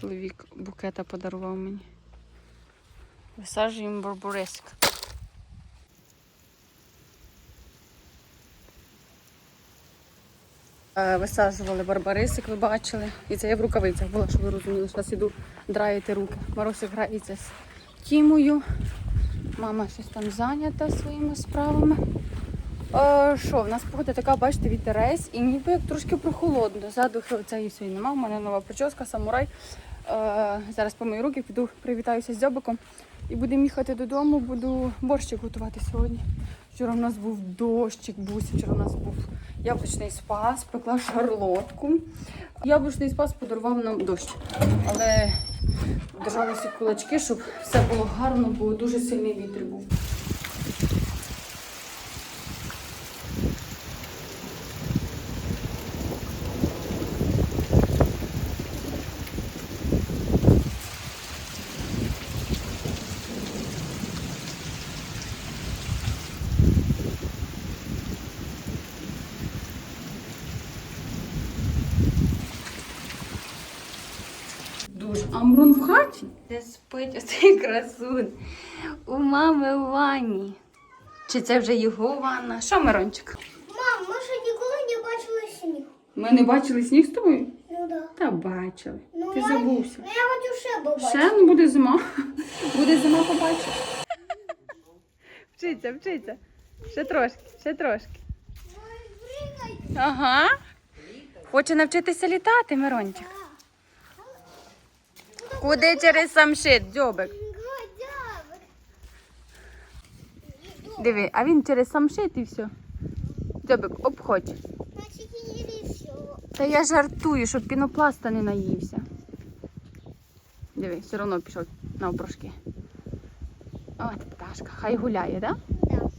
Чоловік букета подарував мені. Висаджуємо барбариск. Е, Висаджували барбарисик, ви бачили. І це я в рукавицях була, щоб ви розуміли, що зараз іду драїти руки. Марусик грається з Тімою. Мама щось там зайнята своїми справами. Е, Що, в нас погода така, бачите, вітерець і ніби як трошки прохолодно. Задухи оцеї всієї нема. У мене нова прическа, самурай. Е, зараз помию руки, піду привітаюся з дзьобиком і будемо їхати додому, буду борщик готувати сьогодні. Вчора в нас був дощик, буся, вчора у нас був яблучний спас, пекла шарлотку. Яблучний спас подарував нам дощ. Але держали всі кулачки, щоб все було гарно, бо дуже сильний вітер був. Дуже. Амрон в хаті? Де спить оцей красун? У мами в ванні. Чи це вже його ванна? Що, Мирончик? Мам, ми ще ніколи не бачили сніг. Ми не бачили сніг з тобою? Ну да. Та бачили. Ну, Ти я- забувся. Ну я хочу ще побачити. Ще ну буде зима. Буде зима, побачиш. Вчиться, вчиться. Ще трошки, ще трошки. Ага. Хоче навчитися літати, Мирончик. Куди через самшит, дзьобик? Диви, а він через самшит і все. Дзьобик, обходь. Та я жартую, щоб пінопласта не наївся. Диви, все одно пішов навпрошки. От пташка, хай гуляє, так? Да.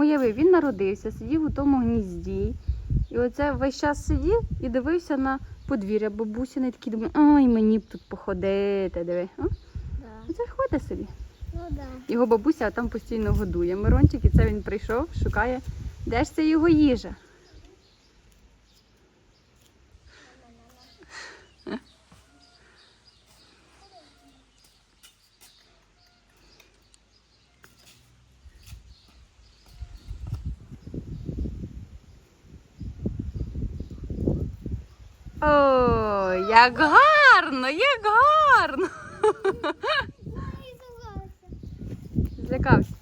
Уяви, він народився, сидів у тому гнізді. І оце весь час сидів і дивився на подвір'я бабусіни, такі думає, ай, мені б тут походити, диви. А? Да. Заходи ходить собі. Ну да. Його бабуся там постійно годує Мирончик, і це він прийшов, шукає, де ж це його їжа. Як гарно, як гарно. Злякався.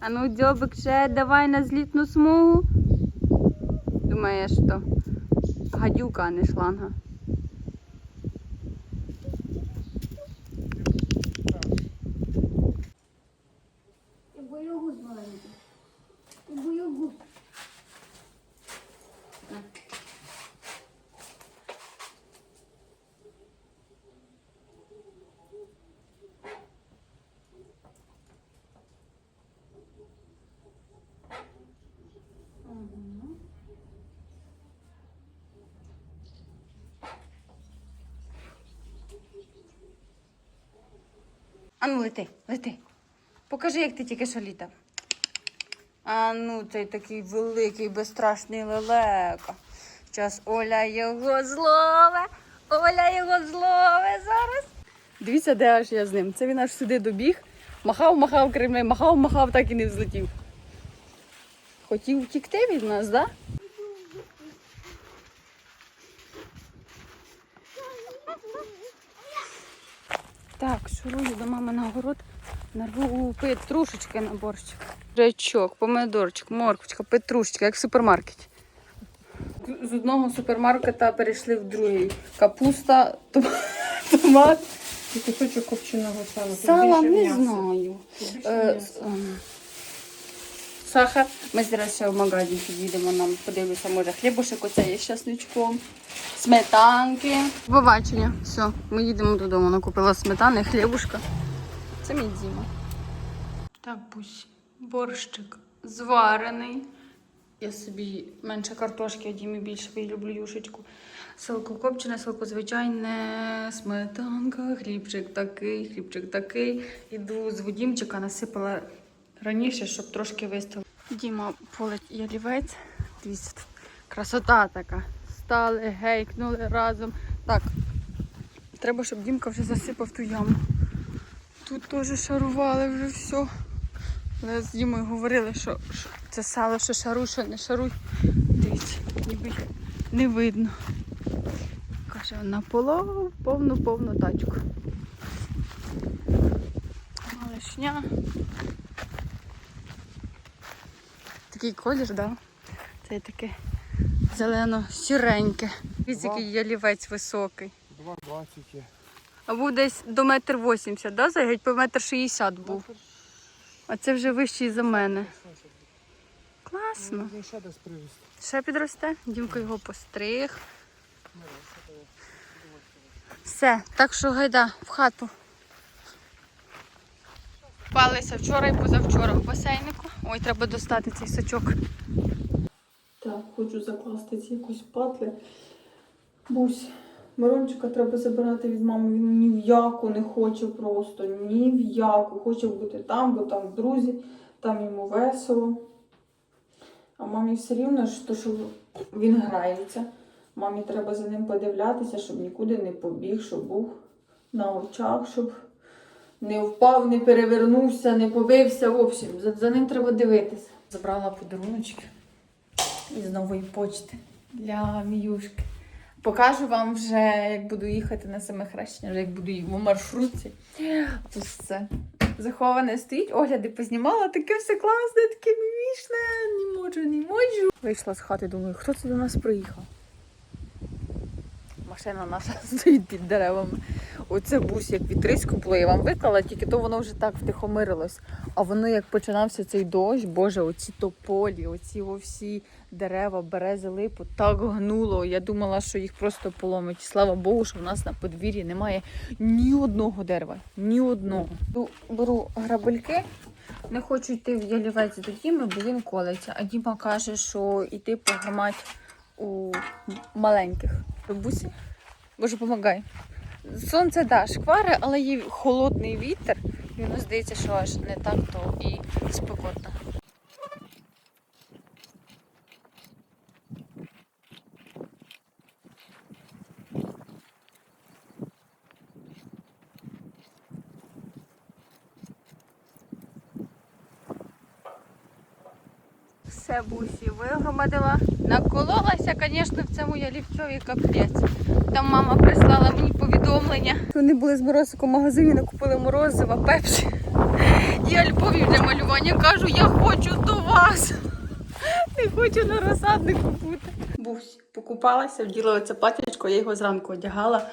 А ну, дзьобик ще давай на злітну смугу. Думаєш, що гадюка, а не шланга. І боюгуз маленький. І боюгуз. А ну лети, лети. Покажи, як ти тільки що літав. А ну, цей такий великий, безстрашний лелека. Зараз Оля його злове. Оля його злове зараз. Дивіться, де аж я з ним. Це він аж сюди добіг. Махав, махав кремлем, махав, махав, так і не взлетів. Хотів втікти від нас, так? Да? Так, шурую до мами на огород, нарву петрушечки на борщ. Речок, помидорчик, морквочка, петрушечка, як в супермаркеті. З одного супермаркета перейшли в другий. Капуста, томат. І кусочок копченого сала. Сала не знаю. Тут більше Е, м'яса. с- ем, Сахар. Ми зараз ще в магазин підійдемо, нам подивлюся, може хлібушек оце є з часничком, сметанки. Побачення. Все, ми їдемо додому. Накупила сметани, хлібушка. Це мій Діма. Так, бусь, борщик зварений. Я собі менше картошки, а Дімі більше, я люблю юшечку. Селко копчене, селко звичайне, сметанка, хлібчик такий, хлібчик такий. Іду з водімчика, насипала раніше, щоб трошки вистало. Діма полить ялівець. Дивіться, красота така. Стали, гейкнули разом. Так. Треба, щоб Дімка вже засипав ту яму. Тут теж шарували вже все. Але з Дімою говорили, що, що це сало, що шаруй, що не шаруй. Дивіться, ніби не видно. Каже, на полову повну-повну тачку. Малишня. Такий колір, так? Да? Це таке зелено-сіреньке. Дивіться, який ялівець високий. 2,20 є. А був десь до метр вісімдесят, да? Загеть по метр шістдесят був. А це вже вищий за мене. Класно. Він ще десь привіз. Ще підросте, Дімка його постриг. Все, так що гайда в хату. Палися вчора і позавчора в басейнику. Ой, треба достати цей сачок. Так, хочу закласти ці якусь патли. Бусь, Мирончика треба забирати від мами. Він ні в яку не хоче просто, ні в яку. Хоче бути там, бо там друзі, там йому весело. А мамі все рівно, що він грається. Мамі треба за ним подивлятися, щоб нікуди не побіг, щоб був на очах, щоб не впав, не перевернувся, не побився. В общем, за, за ним треба дивитися. Забрала подаруночки із нової почти для Міюшки. Покажу вам вже, як буду їхати на саме хрещення, вже як буду їх в маршрутці. Ось це заховане стоїть, огляди познімала, таке все класне, таке мімішне, не можу, не можу. Вийшла з хати, думаю, хто це до нас приїхав? Машина наша стоїть під деревами. Оце бус як вітрисько було, я вам виклала, тільки то воно вже так втихомирилось. А воно як починався цей дощ, боже, оці тополі, оці всі дерева, берези, липу, так гнуло. Я думала, що їх просто поломить. Слава Богу, що в нас на подвір'ї немає ні одного дерева, ні одного. Беру- грабельки. Не хочу йти в ялівець до Діми, бо він колиться. А Діма каже, що йти погромати у маленьких бабусі. Боже, помагай. Сонце да, шквари, але є холодний вітер. І воно здається, що аж не так то і спекотно. Все бусі вигромадила. Накололася, звісно, в цьому ялівцьові капець. Там мама прислала мені повідомлення. Вони були з Морозиком в магазині, накупили морозива, пепсі і альбомів для малювання. Кажу, я хочу до вас. Не хочу на розсаднику бути. Бусь, покупалася, вділа оце платячко, я його зранку одягала.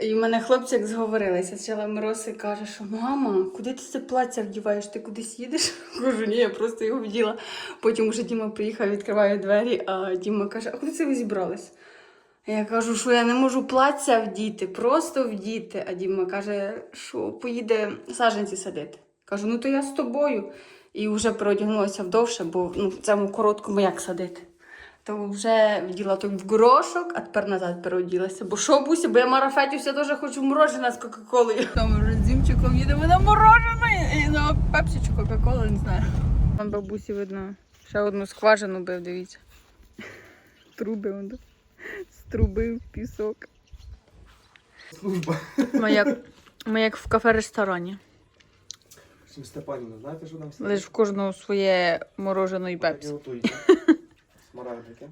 І в мене хлопці як зговорилися. Спочатку Миросик каже, що мама, куди ти це плаття вдіваєш? Ти кудись їдеш? Кажу, ні, я просто його вділа. Потім вже Діма приїхав, відкриває двері, а Діма каже, а куди це ви зібрались? Я кажу, що я не можу плаття вдіти, просто вдіти. А Діма каже, що поїде саджанці садити. Кажу, ну то я з тобою. І вже переодягнулася вдовше, бо ну, в цьому короткому як садити. То вже вділа той в горошок, а тепер назад переоділася. Бо що буся, бо я марафетівся теж хочу морожене з Кока-Колою. Ми з Дімчиком їдемо на морожене і на пепсі чи Кока-Колу, не знаю. Там бабусі видно, ще одну скважину бив, дивіться. Труби он, да? струбив пісок. Служба. Ми як, ми як в кафе-ресторані. Всім Степанівна, знаєте, що там Лиш в кожного своє морожене і пепсі. готується. Смарагдики.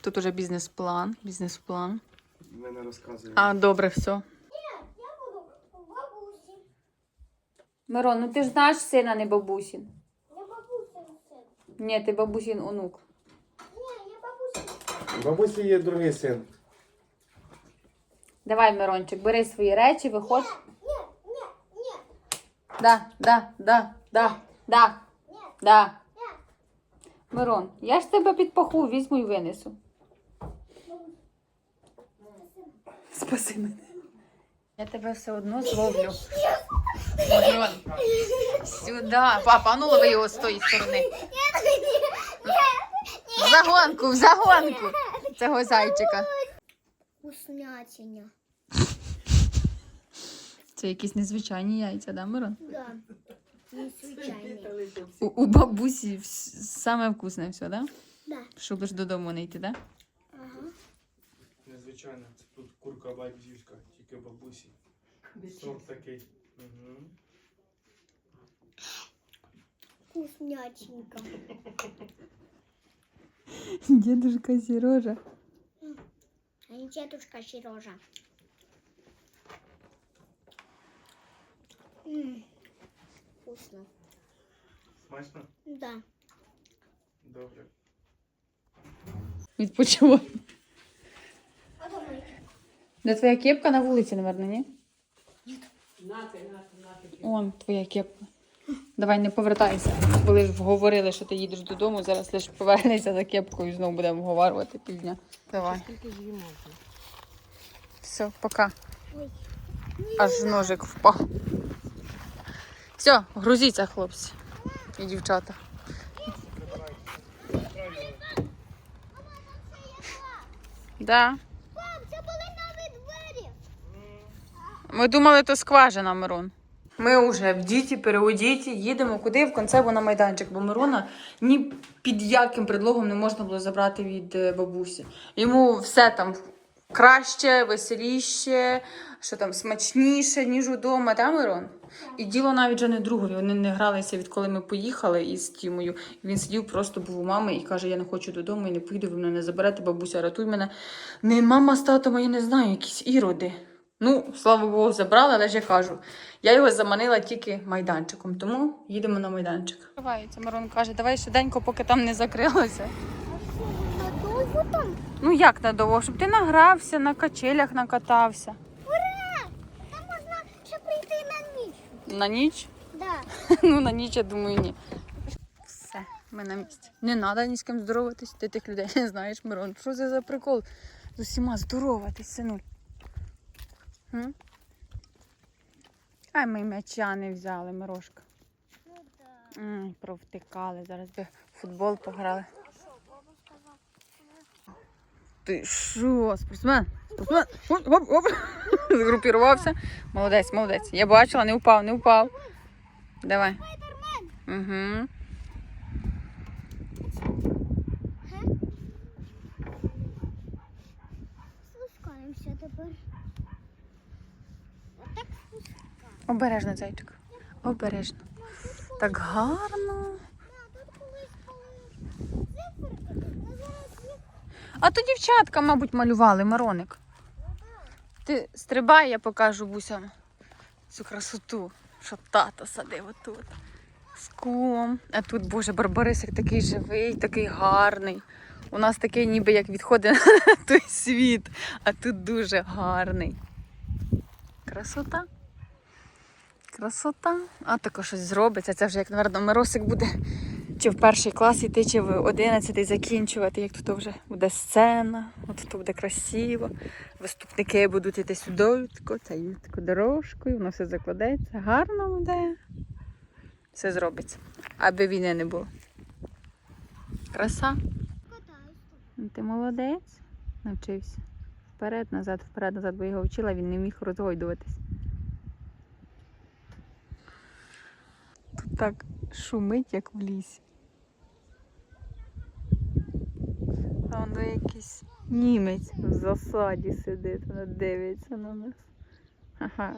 Тут уже бізнес-план. Бізнес-план. Ми не розказуємо. А, добре, все. Я буду у. Мирон, ну ти ж знаєш сина, не бабусін. Я бабусин син. Ні, ти бабусін онук. У бабусі є другий син. Давай, Мирончик, бери свої речі, виходь. Ні, ні, ні, Да, да, да, да, да, ні, да. ні. Мирон, я ж тебе під паху візьму і винесу. Спаси мене. Я тебе все одно зловлю. Мирон, сюди. Папа, ну лови його з тої сторони. В загонку, в загонку. Цього зайчика. Вкуснятиня. Це якісь незвичайні яйця, да, Мирон? Да. Незвичайний. У, у бабусі вс- саме вкусне все, да? Да. Щоб лиш додому не йти, да? Ага. звичайна. Це тут курка байдзівська, тільки бабусі. Сорт такий. Угу. Вкуснятенько. Дедушка Сережа. А не дедушка Сережа. М, Вкусно. Смачно? Да. Добре. Відпочивай. А думаете? Де твоя кепка на вулиці, напевно, ні? Он твоя кепка. Давай не повертайся. Були ж говорили, що ти їдеш додому, зараз лише повернешся за кепкою і знову будемо вговорювати півдня. Давай. Все, пока. Аж ножик впав. Все, грузіться, хлопці і дівчата. Да. Пап, це були нові двері. Ми думали, то скважина, Мирон. Ми вже в діті, переодіті, їдемо куди в концебу на майданчик, бо Мирона ні під яким предлогом не можна було забрати від е, бабусі. Йому все там краще, веселіще, що там смачніше, ніж удома, та Мирон? І діло навіть вже не другові. Вони не гралися, відколи ми поїхали із Тімою. Він сидів, просто був у мами і каже: Я не хочу додому і не поїду, ви мене не заберете, бабуся, рятуй мене. Не мама з татом, я не знаю, якісь іроди. Ну, слава Богу, забрали, але ж я кажу, я його заманила тільки майданчиком, тому їдемо на майданчик. Відкривається, Мирон каже, давай швиденько, поки там не закрилося. Надовго там? Ну як надовго, щоб ти награвся, на качелях накатався. Ура! Там можна ще прийти на ніч. На ніч? Да. Ну, на ніч, я думаю, ні. Все, ми на місці. Не треба ні з ким здороватись, ти тих людей не знаєш, Мирон. Що це за прикол? З усіма здороватись, синуль. М? Ай, ми м'яча не взяли, Мирошка. Ну да. М, провтикали, зараз би в футбол пограли. Ти що, спортсмен? Спортсмен? Оп, оп, оп. Згрупірувався. Молодець, молодець. Я бачила, не впав, не впав. Давай. Угу. Спускаємося тепер. Отак спускаємося. Обережно, зайчик. Обережно. Так гарно. А то дівчатка, мабуть, малювали, Мароник. Ти стрибай, я покажу бусям цю красоту, що тато садив отут. З кумом. А тут, боже, Барбарисик такий живий, такий гарний. У нас такий ніби як відходить на той світ, а тут дуже гарний. Красота. Красота. А тако щось зробиться. Це вже як, напевно, Миросик буде чи в перший клас йти, чи в одинадцятий закінчувати, як тут вже буде сцена, от тут буде красиво. Виступники будуть йти сюди, тако дорожкою, воно все закладеться, гарно буде. Все зробиться, аби війни не було. Краса. Ти молодець, навчився. Вперед, назад, вперед, назад, бо його вчила, він не міг розгойдуватись. Так шумить, як в лісі. А воно якийсь німець в засаді сидить, вона дивиться на нас. Ага.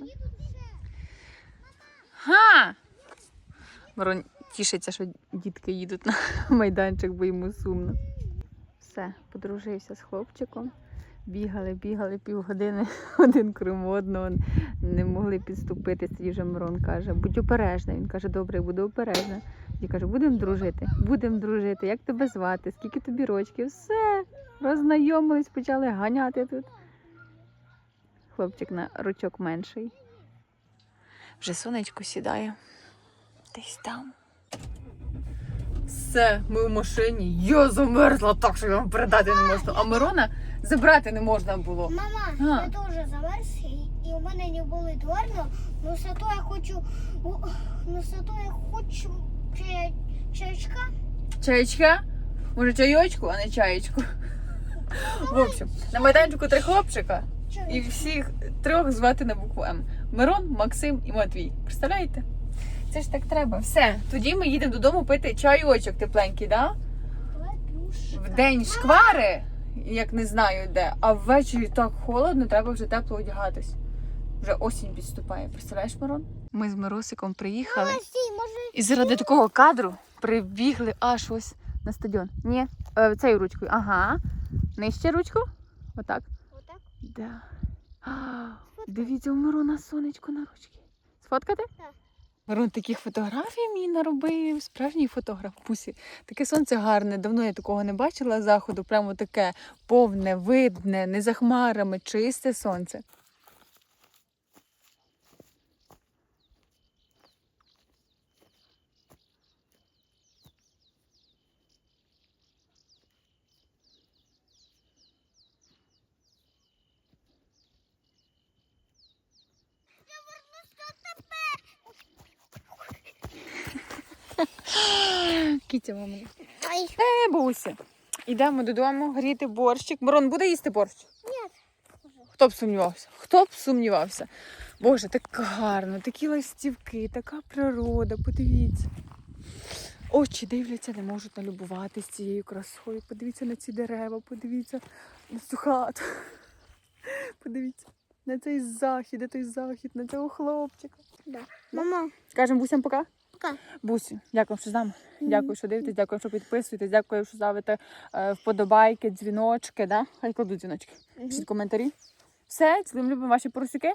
Га! Мирон тішиться, що дітки їдуть на майданчик, бо йому сумно. Все, подружився з хлопчиком. Бігали, бігали півгодини один крім одного, не могли підступитися. Тоді вже Мирон каже, будь обережна. Він каже, добре, буду обережна. Я кажу, будемо дружити, будемо дружити. Як тебе звати? Скільки тобі рочків? Все, роззнайомились, почали ганяти тут. Хлопчик на ручок менший. Вже сонечко сідає. Десь там. Все, ми в машині. Я замерзла так, що я вам передати не можу. А Мирона забрати не можна було. Мама, А. я теж замерз, і, і у мене не були дверно, ну зато я хочу, у- ну зато я хочу чая, чаячка. Чаєчка? Може чайочку, а не чаєчку. В общем, на майданчику три хлопчика і всіх трьох звати на букву М. Мирон, Максим і Матвій. Представляєте? Це ж так треба. Все, тоді ми їдемо додому пити чайочок тепленький, да? В день шквари як не знаю де. А ввечері так холодно, треба вже тепло одягатись. Вже осінь підступає. Представляєш, Мирон? Ми з Миросиком приїхали. І заради такого кадру прибігли аж ось на стадіон. Ні, е, цією ручкою. Ага. Нижче ручку. Отак. отак? Да. А, дивіться, у Мирона сонечко на ручці. Сфоткати? Так. Мирон таких фотографій мені наробив. Справжній фотограф Пусі. Таке сонце гарне. Давно я такого не бачила заходу. Прямо таке повне, видне, не за хмарами, чисте сонце. Кітя мама. Е, Буся. Йдемо додому гріти борщик. Мирон буде їсти борщ? Ні. Хто б сумнівався? Хто б сумнівався? Боже, так гарно, такі листівки, така природа, подивіться. Очі дивляться, не можуть налюбуватись цією красою. Подивіться на ці дерева, подивіться на цю хату. Подивіться на цей захід, на той захід, на цього хлопчика. Мама, Скажемо бусям пока. Пока. Бусі, дякую, що з нами. Дякую, що дивитесь, дякую, що підписуєтесь, дякую, що ставите е, вподобайки, дзвіночки. Да? Хай кладуть дзвіночки. Пишіть коментарі. Все, цілим любимо ваші поросюки.